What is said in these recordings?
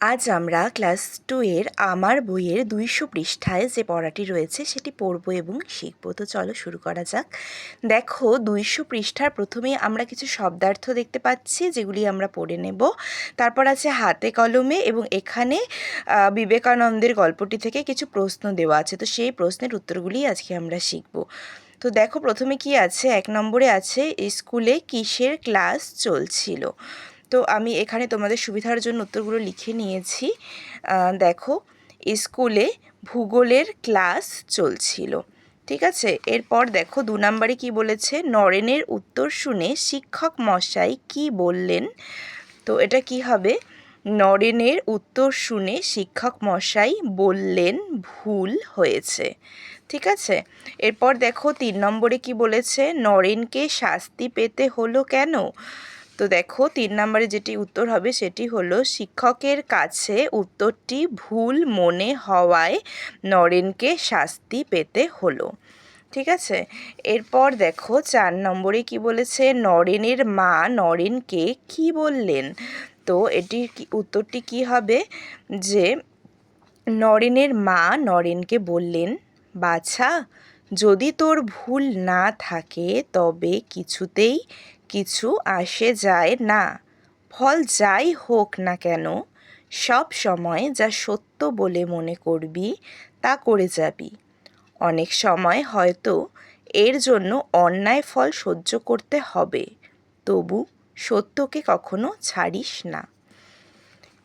আজ আমরা class two এর আমার বইয়ের দুইশো পৃষ্ঠায় যে পড়াটি রয়েছে সেটি পড়ব এবং শিখব। তো চলো শুরু করা যাক। দেখো, দুইশো পৃষ্ঠার প্রথমে আমরা কিছু শব্দার্থ দেখতে পাচ্ছি, যেগুলি আমরা পড়ে নেব। তারপর আছে হাতে কলমে এবং এখানে বিবেকানন্দের গল্পটি থেকে কিছু প্রশ্ন দেওয়া আছে। তো সেই প্রশ্নের উত্তরগুলি আজকে আমরা শিখব। তো দেখো, প্রথমে কি আছে? এক নম্বরে আছে, স্কুলে কিসের ক্লাস চলছিল? তো আমি এখানে তোমাদের সুবিধার জন্য উত্তরগুলো লিখে নিয়েছি। দেখো, স্কুলে ভূগোলের ক্লাস চলছিল, ঠিক আছে? এরপর দেখো, দু নম্বরে কি বলেছে? নরেনের উত্তর শুনে শিক্ষক মশাই কি বললেন? তো এটা কি হবে? নরেনের উত্তর শুনে শিক্ষক মশাই বললেন, ভুল হয়েছে, ঠিক আছে? এরপর দেখো, তিন নম্বরে কি বলেছে? নরেনকে শাস্তি পেতে হলো কেন? তো দেখো, তিন নম্বরে যেটি উত্তর হবে সেটি হলো, শিক্ষকের কাছে উত্তরটি ভুল মনে হওয়ায় নরেনকে শাস্তি পেতে হলো। ঠিক আছে? এরপর দেখো, চার নম্বরে কি বলেছে? নরেনের মা নরেনকে কি বললেন? তো এটির উত্তরটি কি হবে? যে, নরেনের মা নরেনকে বললেন, বাছা, যদি তোর ভুল না থাকে, তবে কিছুতেই কিছু আসে যায় না। ফল যাই হোক না কেন, সব সময় যা সত্য বলে মনে করবি, তা করে যাবি। অনেক সময় হয়তো এর জন্য অন্যায় ফল সহ্য করতে হবে, তবু সত্যকে কখনো ছাড়িস না।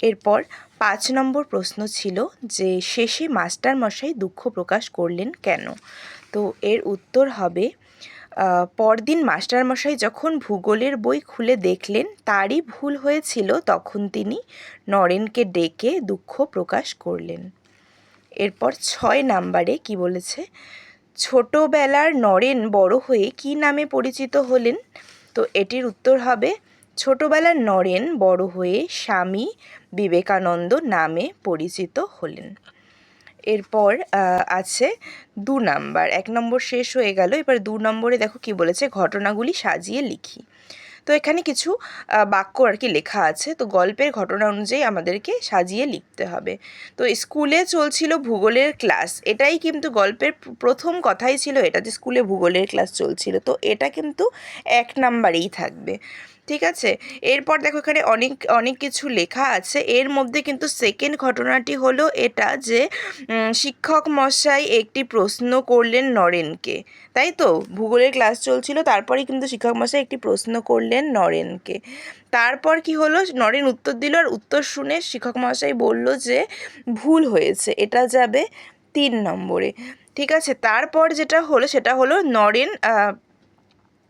এরপর পাঁচ নম্বর প্রশ্ন ছিল যে, শেষে মাস্টার মশাই দুঃখ প্রকাশ করলেন কেন? তো এর উত্তর হবে পরদিন মাস্টারমশাই যখন ভূগোলের বই খুলে দেখলেন, তারই ভুল হয়েছিল, তখন তিনি নরেনকে ডেকে দুঃখ প্রকাশ করলেন। এরপর ছয় নাম্বারে কি বলেছে? ছোটবেলার নরেন বড় হয়ে কি নামে পরিচিত হলেন? তো এটির উত্তর হবে, ছোটবেলার নরেন বড় হয়ে স্বামী বিবেকানন্দ নামে পরিচিত হলেন। এরপর আছে দু নাম্বার। এক নম্বর শেষ হয়ে গেল। এবার দু নম্বরে দেখো কি বলেছে, ঘটনাগুলি সাজিয়ে লিখি। তো এখানে কিছু বাক্য আর কি লেখা আছে। তো গল্পের ঘটনা অনুযায়ী আমাদেরকে সাজিয়ে লিখতে হবে। তো স্কুলে চলছিল ভূগোলের ক্লাস। এটাই কিন্তু গল্পের প্রথম কথাই ছিল, এটা যে স্কুলে ভূগোলের ক্লাস চলছিল। তো এটা কিন্তু এক নাম্বারেই থাকবে। ঠিক আছে? এরপর দেখো এখানে অনেক অনেক কিছু লেখা আছে। এর মধ্যে কিন্তু সেকেন্ড ঘটনাটি হলো এটা যে শিক্ষক মশাই একটি প্রশ্ন করলেন নরেনকে। তাই তো? ভূগোলের ক্লাস চলছিল তারপরে কিন্তু শিক্ষক মশাই একটি প্রশ্ন করলেন নরেনকে। তারপর কি হলো? নরেন উত্তর দিল আর উত্তর শুনে শিক্ষক মশাই বলল যে, ভুল হয়েছে, এটা যাবে তিন নম্বরে। ঠিক আছে? তারপর যেটা হলো, সেটা হলো নরেন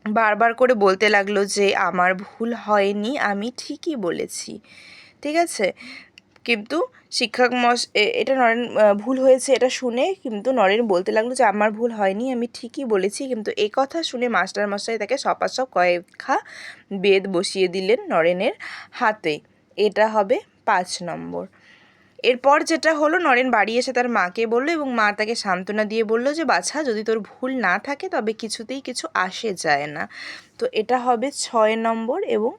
বারবার করে বলতে লাগল যে, আমার ভুল হয়নি, আমি ঠিকই বলেছি। ঠিক আছে? কিন্তু শিক্ষক মশ এটা নরেন ভুল হয়েছে এটা শুনে কিন্তু নরেন বলতে লাগল যে, আমার ভুল হয়নি, আমি ঠিকই বলেছি। কিন্তু এই কথা শুনে মাস্টার মশাই তাকে সপাসপ কয়েকখা বেদ বসিয়ে দিলেন নরেনের হাতে। এটা হবে পাঁচ নম্বর। এরপর যেটা হলো, নরেন বাড়ি এসে তার মাকে বলল এবং মা তাকে সান্ত্বনা দিয়ে বলল যে, বাছা, যদি তোর ভুল না থাকে, তবে কিছুতেই কিছু আসে যায় না। তো এটা হবে ছয় নম্বর এবং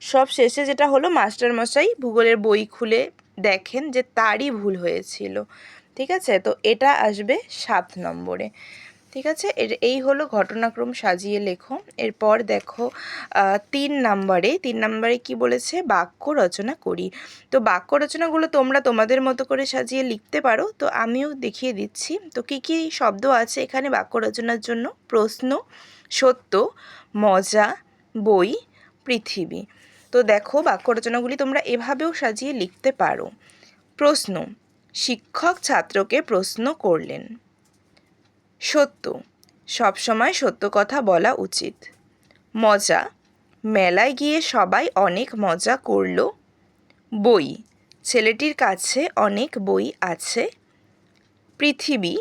সব শেষে যেটা হলো, মাস্টারমশাই ভূগোলের বই খুলে দেখেন যে তারই ভুল হয়েছিল। ঠিক আছে? তো এটা আসবে সাত নম্বরে। ঠিক আছে? এর, এই হলো ঘটনাক্রম, সাজিয়ে লেখো। এরপর দেখো তিন নাম্বারে তিন নাম্বারে কি বলেছে? বাক্য রচনা করি। তো বাক্য রচনাগুলো তোমরা তোমাদের মতো করে সাজিয়ে লিখতে পারো। তো আমিও দেখিয়ে দিচ্ছি। তো কী কী শব্দ আছে এখানে বাক্য রচনার জন্য? প্রশ্ন, সত্য, মজা, বই, পৃথিবী। তো দেখো, বাক্য রচনাগুলি তোমরা এভাবেও সাজিয়ে লিখতে পারো। প্রশ্ন, শিক্ষক ছাত্রকে প্রশ্ন করলেন। সত্য। সবসময় সত্য কথা বলা উচিত। মজা। মেলায় গিয়ে সবাই অনেক মজা করল। বই। ছেলেটির কাছে অনেক বই আছে। পৃথিবী।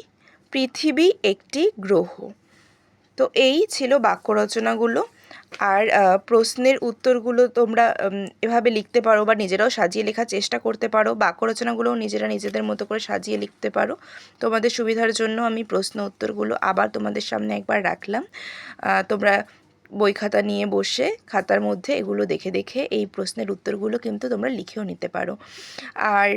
পৃথিবী একটি গ্রহ। তো এই ছিল বাক্য রচনাগুলো। আর প্রশ্নের উত্তরগুলো তোমরা এভাবে লিখতে পারো বা নিজেরাও সাজিয়ে লেখার চেষ্টা করতে পারো বাক্য রচনাগুলোও নিজেরা নিজেদের মতো করে সাজিয়ে লিখতে পারো। তোমাদের সুবিধার জন্য আমি প্রশ্ন উত্তরগুলো আবার তোমাদের সামনে একবার রাখলাম। তোমরা বই খাতা নিয়ে বসে খাতার মধ্যে এগুলো দেখে দেখে এই প্রশ্নের উত্তরগুলো কিন্তু তোমরা লিখেও নিতে পারো। আর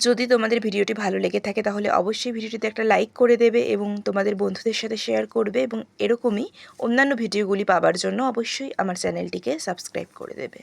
যদি তোমাদের ভিডিওটি ভালো লেগে থাকে, তাহলে অবশ্যই ভিডিওটিতে একটা লাইক করে দেবে এবং তোমাদের বন্ধুদের সাথে শেয়ার করবে এবং এরকমই অন্যান্য ভিডিওগুলি পাবার জন্য অবশ্যই আমার চ্যানেলটিকে সাবস্ক্রাইব করে দেবে।